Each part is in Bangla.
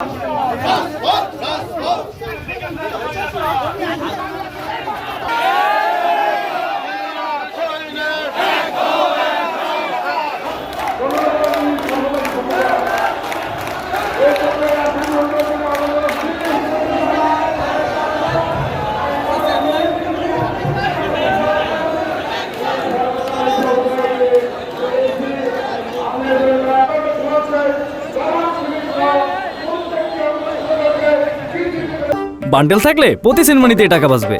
Run, run, run. বান্ডেল থাকলে প্রতি সিনেমানিতে টাকা বাঁচবে।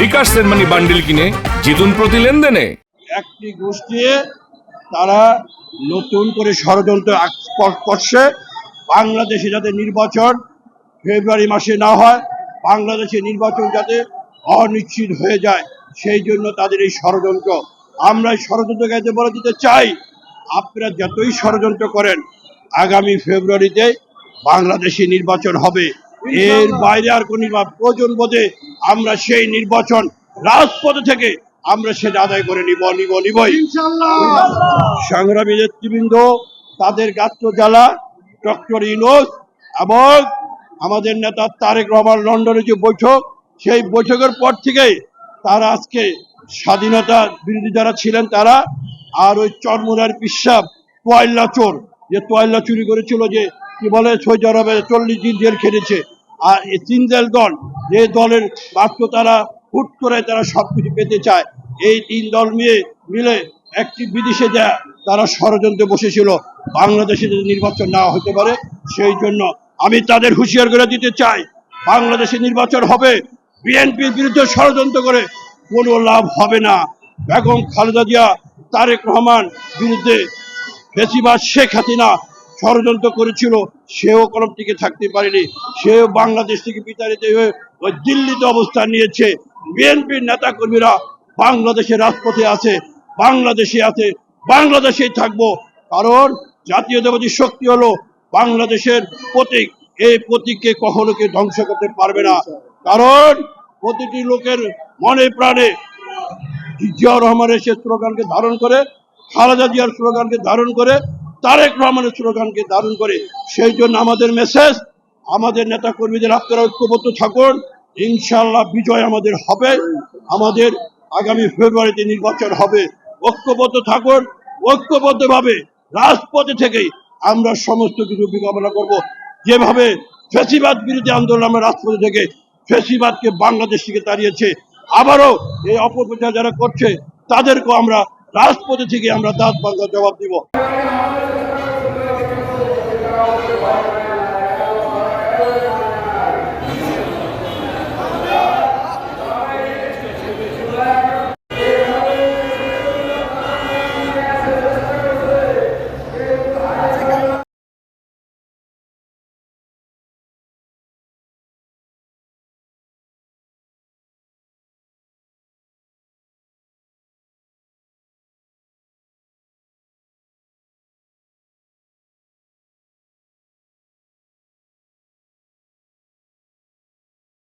বিকাশ সেনমানি বান্ডিল কিনে জিতুন প্রতি লেনদেনে। একটি গোষ্ঠী তারা নতুন করে ষড়যন্ত্র করছে। বাংলাদেশে যাতে নির্বাচন ফেব্রুয়ারি মাসে না হয় বাংলাদেশে নির্বাচন যাতে অনিশ্চিত হয়ে যায় সেই জন্য তাদের এই ষড়যন্ত্র। আমরা এই ষড়যন্ত্রকে বলে দিতে চাই আপনারা যতই ষড়যন্ত্র করেন আগামী ফেব্রুয়ারিতে বাংলাদেশে নির্বাচন হবে। এর বাইরে আর কোন প্রয়োজন বোধে আমরা সেই নির্বাচন রাজপথে থেকে আমরা সেটা আদায় করে নিব নিব নিবই। সংগ্রামী নেতৃবৃন্দ তাদের গাত্র জ্বালা ডক্টর ইনোস এবং আমাদের নেতা তারেক রহমান লন্ডনে যে বৈঠক সেই বৈঠকের পর থেকেই তারা আজকে স্বাধীনতা বিরোধী যারা ছিলেন তারা আর ওই চরমুনার পিসাব তোয়াল্লা চোর যে তোয়াল্লা চুরি করেছিল যে কি বলে সৌদি আরবে চল্লিশ দিন জেল খেটেছে আর এই তিনদল দল দল যে দলের মাত্র তারা হুট করে তারা সবকিছু পেতে চায়, এই তিন দল মিলে মিলে একটি বিদেশে যা তারা ষড়যন্ত্রে বসেছিল, বাংলাদেশে যদি নির্বাচন না হতে পারে, সেই জন্য আমি তাদের হুঁশিয়ার করে দিতে চাই, বাংলাদেশে নির্বাচন হবে, বিএনপির বিরুদ্ধে ষড়যন্ত্র করে কোনো লাভ হবে না। বেগম খালেদা জিয়া, তারেক রহমান বিরুদ্ধে বেশিরভাগ শেখ হাসিনা ষড়যন্ত্র করেছিল সেও কলম টিকে থাকতে পারেনি। সেও বাংলাদেশ থেকে বিতাড়িত হয়ে ওই দিল্লিতে অবস্থান নিয়েছে। বিএনপির নেতা কর্মীরা বাংলাদেশের রাজপথে আছে, বাংলাদেশে আছে, বাংলাদেশেই থাকব। কারণ জাতীয় জাতীয়তাবাদী শক্তি হলো বাংলাদেশের প্রতীক। এই প্রতীককে কখনো কে ধ্বংস করতে পারবে না। কারণ প্রতিটি লোকের মনে প্রাণে জিয়াউর রহমানের সে স্লোগানকে ধারণ করে, খালেদা জিয়ার স্লোগানকে ধারণ করে তারেক রহমানের স্লোগানকে ধারণ করে, সেই জন্য আমাদের মেসেজ আমাদের নেতা কর্মীদের আপনারা ঐক্যবদ্ধ থাকুন। ইনশাল্লাহ বিজয় আমাদের হবে। আমাদের আগামী ফেব্রুয়ারিতে নির্বাচন হবে। ঐক্যবদ্ধ থাকুন। ঐক্যবদ্ধভাবে রাজপথে থেকেই আমরা সমস্ত কিছু বিকামনা করব। যেভাবে ফেসিবাদ বিরোধী আন্দোলন আমরা রাজপথে থেকে ফেসিবাদকে বাংলাদেশ থেকে তাড়িয়েছে, আবারও এই অপপ্রচার যারা করছে, তাদেরকেও আমরা রাজপথে থেকে আমরা দাঁত বাংলা জবাব দিব। ভয়